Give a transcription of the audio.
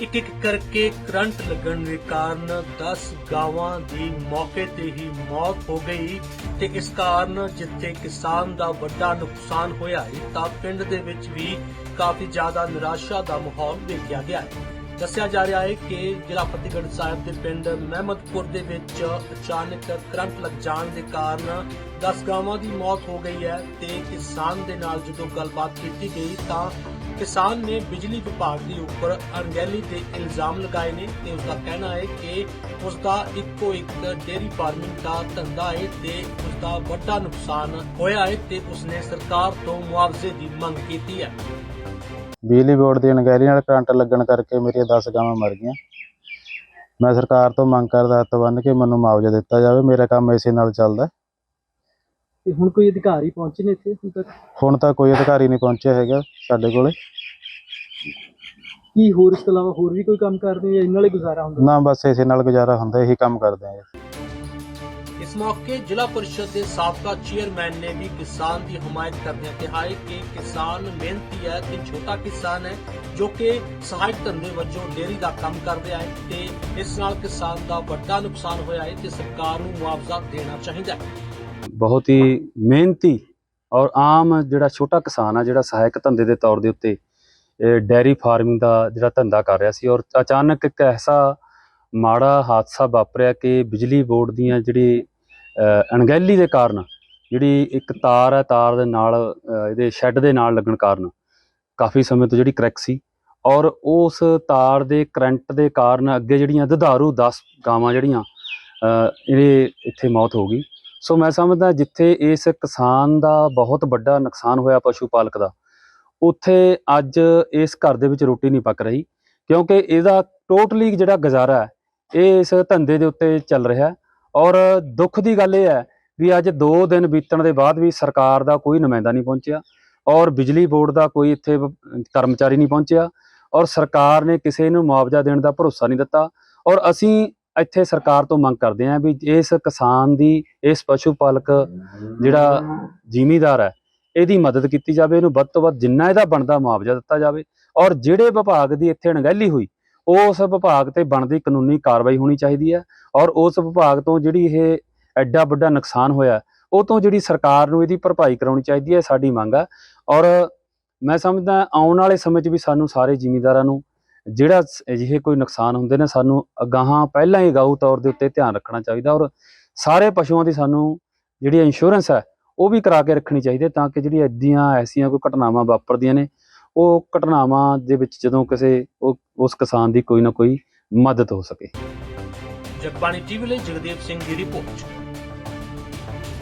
ਇੱਕ ਇੱਕ ਕਰਕੇ ਕਰੰਟ ਲੱਗਣ ਦੇ ਕਾਰਨ 10 ਗਾਵਾਂ ਦੀ ਮੌਕੇ ਤੇ ਹੀ ਮੌਤ ਹੋ ਗਈ ਤੇ ਇਸ ਕਾਰਨ ਜਿੱਥੇ ਕਿਸਾਨ ਦਾ ਵੱਡਾ ਨੁਕਸਾਨ ਹੋਇਆ ਹੈ, ਤਾਂ ਪਿੰਡ ਦੇ ਵਿੱਚ ਵੀ ਕਾਫੀ ਜ਼ਿਆਦਾ ਨਿਰਾਸ਼ਾ ਦਾ ਮਾਹੌਲ ਵੇਖਿਆ ਗਿਆ ਹੈ। ਦੱਸਿਆ ਜਾ ਰਿਹਾ ਹੈ ਕਿ ਜ਼ਿਲ੍ਹਾ ਫਤਿਹਗੜ੍ਹ ਸਾਹਿਬ ਦੇ ਪਿੰਡ ਮਹਿਮਦਪੁਰ ਦੇ ਵਿੱਚ ਅਚਾਨਕ ਕਰੰਟ ਲੱਗ ਜਾਣ ਦੇ ਕਾਰਨ 10 ਗਾਵਾਂ ਦੀ ਮੌਤ ਹੋ ਗਈ ਹੈ ਤੇ ਕਿਸਾਨ ਦੇ ਨਾਲ ਜਦੋਂ ਗੱਲਬਾਤ ਕੀਤੀ ਗਈ ਤਾਂ ਕਿਸਾਨ ਨੇ ਬਿਜਲੀ ਵਿਭਾਗ ਦੇ ਉੱਪਰ ਅਣਗਹਿਲੀ ਦੇ ਇਲਜ਼ਾਮ ਲਗਾਏ ਨੇ ਤੇ ਉਸ ਦਾ ਕਹਿਣਾ ਹੈ ਕਿ ਉਸ ਦਾ ਇੱਕੋ ਇੱਕ ਡੇਅਰੀ ਫਾਰਮਿੰਗ ਦਾ ਧੰਦਾ ਹੈ ਤੇ ਉਸ ਦਾ ਵੱਡਾ ਨੁਕਸਾਨ ਹੋਇਆ ਹੈ ਤੇ ਉਸਨੇ ਸਰਕਾਰ ਤੋਂ ਮੁਆਵਜ਼ੇ ਦੀ ਮੰਗ ਕੀਤੀ ਹੈ। ਬਿਜਲੀ ਬੋਰਡ ਦੀ ਅਣਗਹਿਲੀ ਨਾਲ ਕਰੰਟ ਲੱਗਣ ਕਰਕੇ ਮੇਰੀਆਂ 10 ਗਾਵਾਂ ਮਰ ਗਈਆਂ। ਮੈਂ ਸਰਕਾਰ ਤੋਂ ਮੰਗ ਕਰਦਾ ਹੱਥ ਬੰਨ੍ਹ ਕੇ ਮੈਨੂੰ ਮੁਆਵਜ਼ਾ ਦਿੱਤਾ ਜਾਵੇ। ਮੇਰਾ ਕੰਮ ਇਸੇ ਨਾਲ ਚੱਲਦਾ ਤੇ ਹੁਣ ਕੋਈ ਅਧਿਕਾਰੀ ਪਹੁੰਚੇ ਨੇ ਇੱਥੇ ਹੁਣ ਤੱਕ? ਹੁਣ ਤਾਂ ਕੋਈ ਅਧਿਕਾਰੀ ਨਹੀਂ ਪਹੁੰਚਿਆ ਹੈਗਾ ਸਾਡੇ ਕੋਲੇ। ਕੀ ਹੋਰ ਇਸ ਤੋਂ ਇਲਾਵਾ ਹੋਰ ਵੀ ਕੋਈ ਕੰਮ ਕਰਦੇ ਹੋ ਜਾਂ ਇਹਨਾਂ ਨਾਲ ਹੀ ਗੁਜ਼ਾਰਾ ਹੁੰਦਾ? ਨਾ ਬਸ ਇਸੇ ਨਾਲ ਗੁਜ਼ਾਰਾ ਹੁੰਦਾ ਇਹੀ ਕੰਮ ਕਰਦੇ ਹਾਂ ਇਸ ਮੌਕੇ ਜ਼ਿਲ੍ਹਾ ਪਰਿਸ਼ਦ ਦੇ ਸਾਬਕਾ ਚੇਅਰਮੈਨ ਨੇ ਵੀ ਕਿਸਾਨ ਦੀ ਹਮਾਇਤ ਕਰਦਿਆਂ ਕਿਹਾ ਹੈ ਕਿ ਕਿਸਾਨ ਮਿਹਨਤੀ ਹੈ ਤੇ ਛੋਟਾ ਕਿਸਾਨ ਹੈ ਜੋ ਕਿ ਸਹਾਇਕ ਧੰਦੇ ਵਜੋਂ ਡੇਅਰੀ ਦਾ ਕੰਮ ਕਰ ਰਿਹਾ ਤੇ ਇਸ ਨਾਲ ਕਿਸਾਨ ਦਾ ਵੱਡਾ ਨੁਕਸਾਨ ਹੋਇਆ ਹੈ ਤੇ ਸਰਕਾਰ ਨੂੰ ਮੁਆਵਜ਼ਾ ਦੇਣਾ ਚਾਹੀਦਾ ਹੈ। ਬਹੁਤ ਹੀ ਮਿਹਨਤੀ ਔਰ ਆਮ ਜਿਹੜਾ ਛੋਟਾ ਕਿਸਾਨ ਆ, ਜਿਹੜਾ ਸਹਾਇਕ ਧੰਦੇ ਦੇ ਤੌਰ ਦੇ ਉੱਤੇ, ਇਹ ਡੈਰੀ ਫਾਰਮਿੰਗ ਦਾ ਜਿਹੜਾ ਧੰਦਾ ਕਰ ਰਿਹਾ ਸੀ ਔਰ ਅਚਾਨਕ ਇੱਕ ਐਸਾ ਮਾੜਾ ਹਾਦਸਾ ਵਾਪਰਿਆ ਕਿ ਬਿਜਲੀ ਬੋਰਡ ਦੀਆਂ ਜਿਹੜੀ ਅਣਗਹਿਲੀ ਦੇ ਕਾਰਨ ਜਿਹੜੀ ਇੱਕ ਤਾਰ ਹੈ ਤਾਰ ਦੇ ਨਾਲ ਇਹਦੇ ਸ਼ੈੱਡ ਦੇ ਨਾਲ ਲੱਗਣ ਕਾਰਨ ਕਾਫੀ ਸਮੇਂ ਤੋਂ ਜਿਹੜੀ ਕਰੈਕ ਸੀ ਔਰ ਉਸ ਤਾਰ ਦੇ ਕਰੰਟ ਦੇ ਕਾਰਨ ਅੱਗੇ ਜਿਹੜੀਆਂ ਦੁਧਾਰੂ 10 ਗਾਵਾਂ ਜਿਹੜੀਆਂ ਅ, ਇਹ ਇੱਥੇ ਮੌਤ ਹੋ ਗਈ। ਸੋ ਮੈਂ ਸਮਝਦਾ ਜਿੱਥੇ ਇਸ ਕਿਸਾਨ ਦਾ ਬਹੁਤ ਵੱਡਾ ਨੁਕਸਾਨ ਹੋਇਆ ਪਸ਼ੂ ਪਾਲਕ ਦਾ ਉੱਥੇ ਅੱਜ ਇਸ ਘਰ ਦੇ ਵਿੱਚ ਰੋਟੀ ਨਹੀਂ ਪੱਕ ਰਹੀ ਕਿਉਂਕਿ ਇਹਦਾ ਟੋਟਲੀ ਜਿਹੜਾ ਗੁਜ਼ਾਰਾ ਹੈ ਇਹ ਇਸ ਧੰਦੇ ਦੇ ਉੱਤੇ ਚੱਲ ਰਿਹਾ। ਹੈ ਔਰ ਦੁੱਖ ਦੀ ਗੱਲ ਇਹ ਹੈ ਵੀ ਅੱਜ 2 ਦਿਨ ਬੀਤਣ ਦੇ ਬਾਅਦ ਵੀ ਸਰਕਾਰ ਦਾ ਕੋਈ ਨੁਮਾਇੰਦਾ ਨਹੀਂ ਪਹੁੰਚਿਆ ਔਰ ਬਿਜਲੀ ਬੋਰਡ ਦਾ ਕੋਈ ਇੱਥੇ ਕਰਮਚਾਰੀ ਨਹੀਂ ਪਹੁੰਚਿਆ ਔਰ ਸਰਕਾਰ ਨੇ ਕਿਸੇ ਨੂੰ ਮੁਆਵਜ਼ਾ ਦੇਣ ਦਾ ਭਰੋਸਾ ਨਹੀਂ ਦਿੱਤਾ ਔਰ ਅਸੀਂ ਇੱਥੇ ਸਰਕਾਰ ਤੋਂ ਮੰਗ ਕਰਦੇ ਹਾਂ ਵੀ ਇਸ ਕਿਸਾਨ ਦੀ, ਇਸ ਪਸ਼ੂ ਪਾਲਕ ਜਿਹੜਾ ਜ਼ਿਮੀਦਾਰ ਹੈ, ਇਹਦੀ ਮਦਦ ਕੀਤੀ ਜਾਵੇ, ਇਹਨੂੰ ਵੱਧ ਤੋਂ ਵੱਧ ਜਿੰਨਾ ਇਹਦਾ ਬਣਦਾ ਮੁਆਵਜ਼ਾ ਦਿੱਤਾ ਜਾਵੇ ਔਰ ਜਿਹੜੇ ਵਿਭਾਗ ਦੀ ਇੱਥੇ ਅਣਗਹਿਲੀ ਹੋਈ ਉਸ ਵਿਭਾਗ ਤੇ ਬਣਦੀ ਕਾਨੂੰਨੀ ਕਾਰਵਾਈ ਹੋਣੀ ਚਾਹੀਦੀ ਹੈ ਔਰ ਉਸ ਵਿਭਾਗ ਤੋਂ ਜਿਹੜੀ ਇਹ ਐਡਾ ਵੱਡਾ ਨੁਕਸਾਨ ਹੋਇਆ, ਉਹ ਤੋਂ ਜਿਹੜੀ ਸਰਕਾਰ ਨੂੰ ਇਹਦੀ ਭਰਪਾਈ ਕਰਾਉਣੀ ਚਾਹੀਦੀ ਹੈ ਸਾਡੀ ਮੰਗ ਹੈ ਔਰ ਮੈਂ ਸਮਝਦਾ ਆਉਣ ਵਾਲੇ ਸਮੇਂ 'ਚ ਵੀ ਸਾਨੂੰ ਸਾਰੇ ਜ਼ਿਮੀਂਦਾਰਾਂ ਨੂੰ ਜਿਹੜਾ ਅਜਿਹੇ ਕੋਈ ਨੁਕਸਾਨ ਹੁੰਦੇ ਨੇ, ਸਾਨੂੰ ਅਗਾਹਾਂ ਪਹਿਲਾਂ ਹੀ ਗਾਊ ਤੌਰ ਦੇ ਉੱਤੇ ਧਿਆਨ ਰੱਖਣਾ ਚਾਹੀਦਾ ਔਰ ਸਾਰੇ ਪਸ਼ੂਆਂ ਦੀ ਸਾਨੂੰ ਜਿਹੜੀ ਇੰਸ਼ੋਰੈਂਸ ਹੈ, ਉਹ ਵੀ ਕਰਾ ਕੇ ਰੱਖਣੀ ਚਾਹੀਦੀ ਹੈ ਤਾਂ ਕਿ ਜਿਹੜੀ ਐਦੀਆਂ ਐਸੀਆਂ ਕੋਈ ਘਟਨਾਵਾਂ ਵਾਪਰਦੀਆਂ ਨੇ ਉਹ ਘਟਨਾਵਾਂ ਦੇ ਵਿੱਚ ਜਦੋਂ ਕਿਸੇ ਉਹ- ਉਸ ਕਿਸਾਨ ਦੀ ਕੋਈ ਨਾ ਕੋਈ ਮਦਦ ਹੋ ਸਕੇ। ਜਗਬਾਣੀ ਟੀਵੀ ਲਈ ਜਗਦੀਪ ਸਿੰਘ ਦੀ ਰਿਪੋਰਟ।